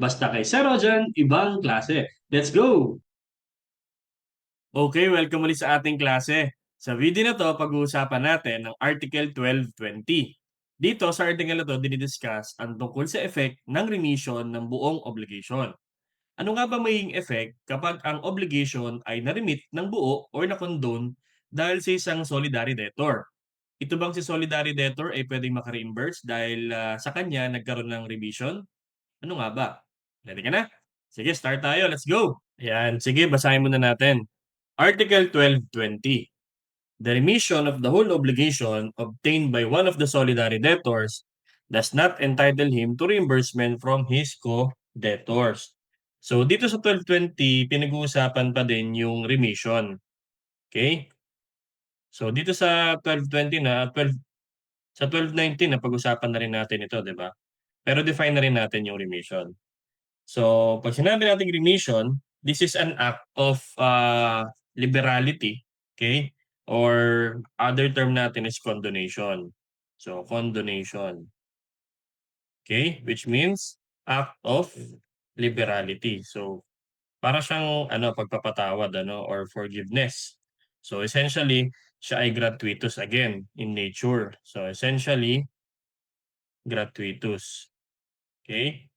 Basta kay Sir Rojan, ibang klase. Let's go! Okay, welcome ulit sa ating klase. Sa video na to, pag-uusapan natin ang Article 1220. Dito sa article na to, dinidiscuss ang tungkol sa effect ng remission ng buong obligation. Ano nga ba magiging effect kapag ang obligation ay na-remit ng buo or na-condone dahil sa isang solidary debtor? Ito bang si solidary debtor ay pwedeng maka-reimburse dahil ah, sa kanya nagkaroon ng remission? Ano nga ba? Ready ka na? Sige, start tayo. Let's go! Ayan, sige, basahin muna natin. Article 1220. The remission of the whole obligation obtained by one of the solidary debtors does not entitle him to reimbursement from his co-debtors. So dito sa 1220, pinag-uusapan pa din yung remission. Okay? So dito sa 1220 na 12 sa 1219 na pag-usapan na rin natin ito, 'di ba? Pero define na rin natin yung remission. So pag sinabi nating remission, this is an act of uh, liberality, okay? Or other term natin is condonation. So condonation. Okay? Which means act of liberality. So para siyang ano pagpapatawad ano or forgiveness. So essentially siya ay gratuitous again in nature. So essentially gratuitous. Okay?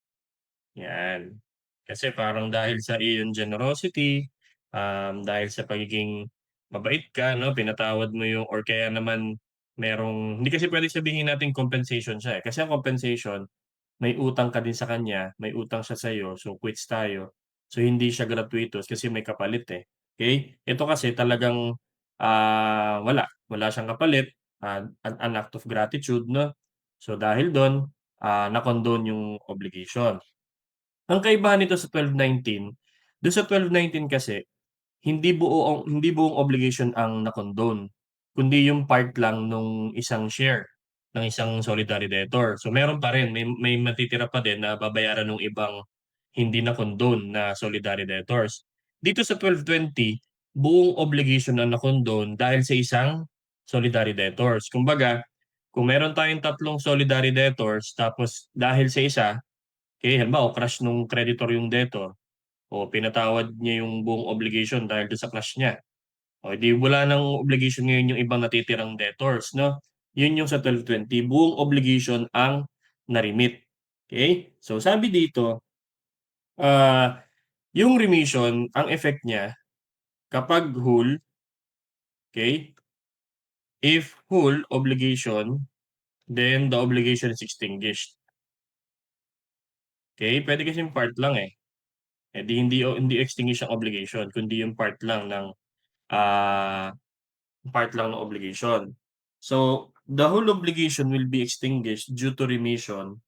Yan. Kasi parang dahil sa iyong generosity, um, dahil sa pagiging mabait ka, no, pinatawad mo yung or kaya naman merong hindi kasi pwede sabihin natin compensation siya, eh. Kasi ang compensation, may utang ka din sa kanya, may utang siya sa'yo, so quits tayo. So hindi siya gratuitous kasi may kapalit, eh, okey? Ito kasi talagang, ah, wala, wala siyang kapalit, ah, an act of gratitude, no? So dahil dun, ah, na-condone yung obligation. Ang kaibahan nito sa 1219, dun sa 1219 kasi, hindi buo ang hindi buong obligation ang na-condone, kundi yung part lang nung isang share ng isang solidary debtor. So meron pa rin, may may matitira pa din na babayaran nung ibang hindi na-condone na solidary debtors. Dito sa 1220, buong obligation ang na-condone dahil sa isang solidary debtors. Kumbaga, kung meron tayong tatlong solidary debtors tapos dahil sa isa, okay, halimbawa crush nung creditor yung debtor, o pinatawad niya yung buong obligation dahil dun sa crush niya. O di wala ng obligation ngayon yung ibang natitirang debtors, no? Yun yung sa 1220, buong obligation ang na-remit. Okay? So sabi dito, ah, yung remission, ang effect niya kapag whole, okay? If whole obligation, then the obligation is extinguished. Okay, pwede kasing part lang, eh. Eh, di hindi hindi extinguish ang obligation kundi yung part lang ng, ah, part lang ng obligation. So, the whole obligation will be extinguished due to remission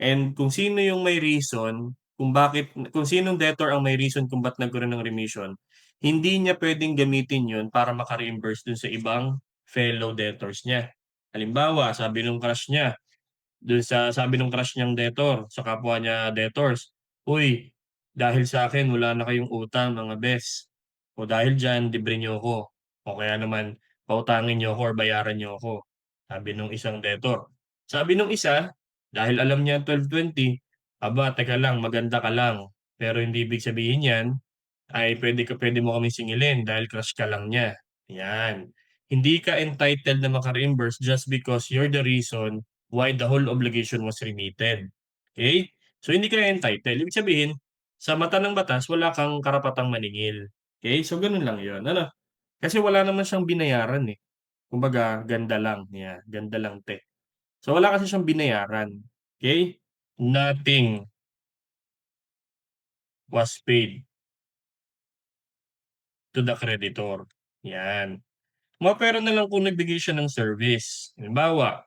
and kung sino yung may reason kung bakit kung sinong debtor ang may reason kung ba't nagkaroon ng remission, hindi niya puwedeng gamitin yun para maka-reimburse dun sa ibang fellow debtors niya. Halimbawa, sabi nung crush niya, dun sa sabi nung crush niyang debtor sa kapwa niya debtors, "Uy, dahil sa'kin wala na kayong utang mga bes, o dahil diyan libre niyo ako, o kaya naman pautangin niyo ako or bayaran niyo ako." Sabi nung isang debtor. Sabi nung isa, dahil alam niya 1220, "Aba, teka lang maganda ka lang, pero hindi ibig sabihin niyan ay puwede ka puwede mo kaming singilin dahil crush ka lang niya." Yan. Hindi ka entitled na maka-reimburse just because you're the reason why the whole obligation was remitted. Okay? So hindi ka entitled, ibig sabihin sa mata ng batas wala kang karapatang maningil. Okay? So ganun lang yun, ano? Kasi wala naman siyang binayaran, eh. Kumbaga ganda lang, yeah, ganda lang 'te. So wala kasi siyang binayaran, okay? Nothing was paid to the creditor, yan. Mapera na lang kung nagbigay siya ng service. Halimbawa,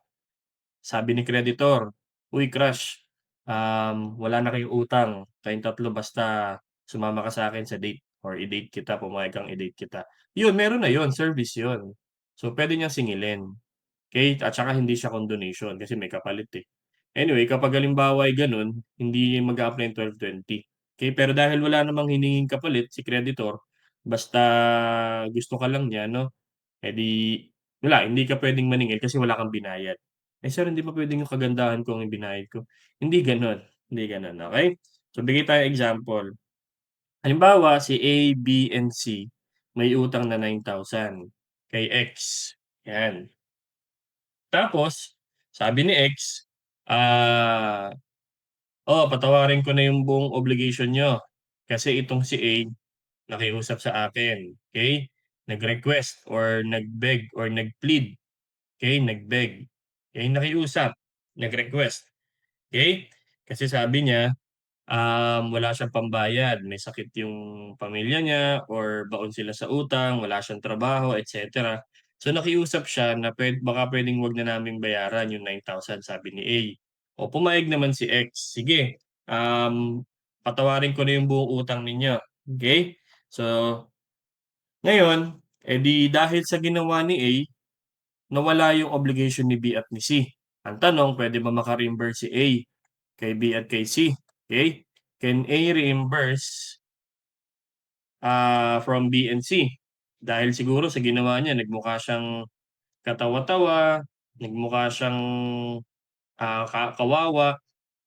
sabi ni creditor, "Uy crush, um, wala na kayong utang, kayong tatlo basta sumama ka sa'kin sa date or i-date kita, pumayag kang i-date kita." Yun, meron na yun, service yun. So puwede niyang singilin, okey? At saka hindi siya condonation kasi may kapalit, eh. Anyway, kapag halimbawa ay gano'n, hindi mag-a-apply yung 1220, okey? Pero dahil wala namang hininging kapalit si creditor, basta gusto ka lang niya 'no, eh di wala, hindi ka puwedeng maningil kasi wala kang binayad. "Eh, sir hindi ba puwedeng yung kagandahan ko ang ibinayad ko?" Hindi gano'n, hindi gano'n, okey? So, bigay tayong example. Halimbawa, si A, B, and C may utang na 9,000 kay X, 'yan. Tapos, sabi ni X, ah, "Oh, patawarin ko na yung buong obligation niyo kasi itong si A nakiusap sa akin." Okey? Nag-request or nag-beg or nag-plead, okey, nag-beg, okey, nakiusap, nag-request, okey? Kasi sabi niya, um, wala siyang pambayad, may sakit yung pamilya niya or baon sila sa utang, wala siyang trabaho, et cetera. So, nakiusap siya na puwed baka puwedeng 'wag na naming bayaran yung 9,000 sabi ni A. O pumayag naman si X, "Sige, um, patawarin ko na yung buong utang ninyo." Okey? So, ngayon, eh, di dahil sa ginawa ni A, nawala yung obligation ni B at ni C. Ang tanong, puwede ba maka-reimburse si A kay B at kay C? Okey? Can A reimburse ah, from B and C? Dahil siguro sa ginawa niya nagmukha siyang katawa-tawa, nagmukha siyang, ka kawawa.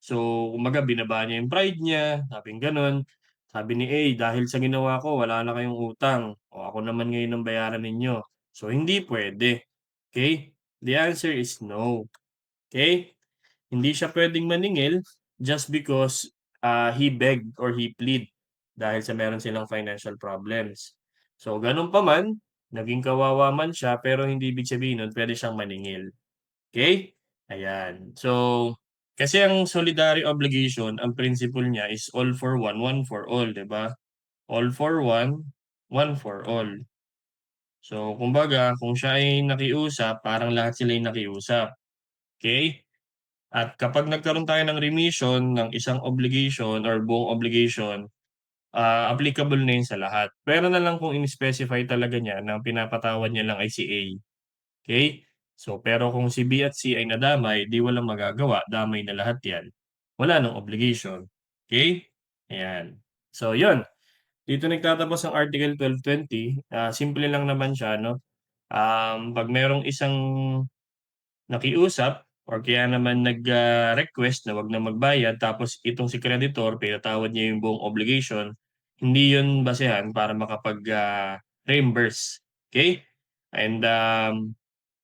So, kumbaga binaba niya yung pride niya, sabing gano'n. Sabi ni A, "Dahil sa ginawa ko wala na kayong utang, o ako naman ngayon ang bayaran ninyo." So, hindi puwede, okey? The answer is no, okey? Hindi siya puwedeng maningil just because, ah, he begged or he plead dahil sa meron silang financial problems. So, gano'n pa man, naging kawawa man siya pero hindi ibig sabihin nun puwede siyang maningil, okey? Ayan. So, kasi ang solidarity obligation ang principle niya is all for one, one for all, 'di ba? All for one, one for all. So, kumbaga kung siya ay nakiusap, parang lahat sila ay nakiusap, okey? At kapag nagkaroon tayo ng remission ng isang obligation or buong obligation, ah, applicable na yun sa lahat. Puwera na lang kung in-specify talaga niya na pinapatawad niya lang ay si A, okey? So, pero kung si B at C ay nadamay, 'di walang magagawa, damay na lahat 'yan. Wala ng obligation, okey? Ayan. So, yun. Dito nagtatapos ang Article 1220. Ah, simple lang naman siya 'no. Um, 'pag merong isang nakiusap or kaya naman nag, ah, request na 'wag na magbayad tapos itong si kreditor pinatawad niya yung buong obligation, hindi yun basehan para makapag, ah, okey? And, um,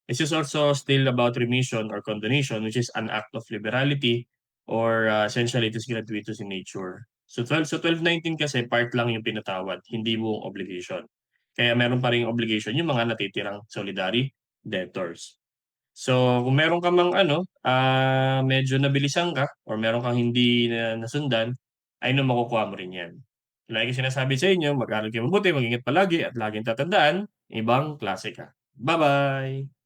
this is also still about remission or condonation which is an act of liberality or, ah, essentially it is gratuitous in nature. So, 12 sa 1219 kasi part lang yung pinatawad, hindi buong obligation. Kaya meron pa ring obligation yung mga natitirang solidary debtors. So, kung meron ka mang ano, ah, medyo nabilisan ka or meron kang hindi na nasundan, I know makukuha mo rin 'yan. Lagi sinasabi sa inyo, mag-aral kayo mabuti, mag-ingat palagi at laging tatandaan, ibang klase ka. Ba-bye.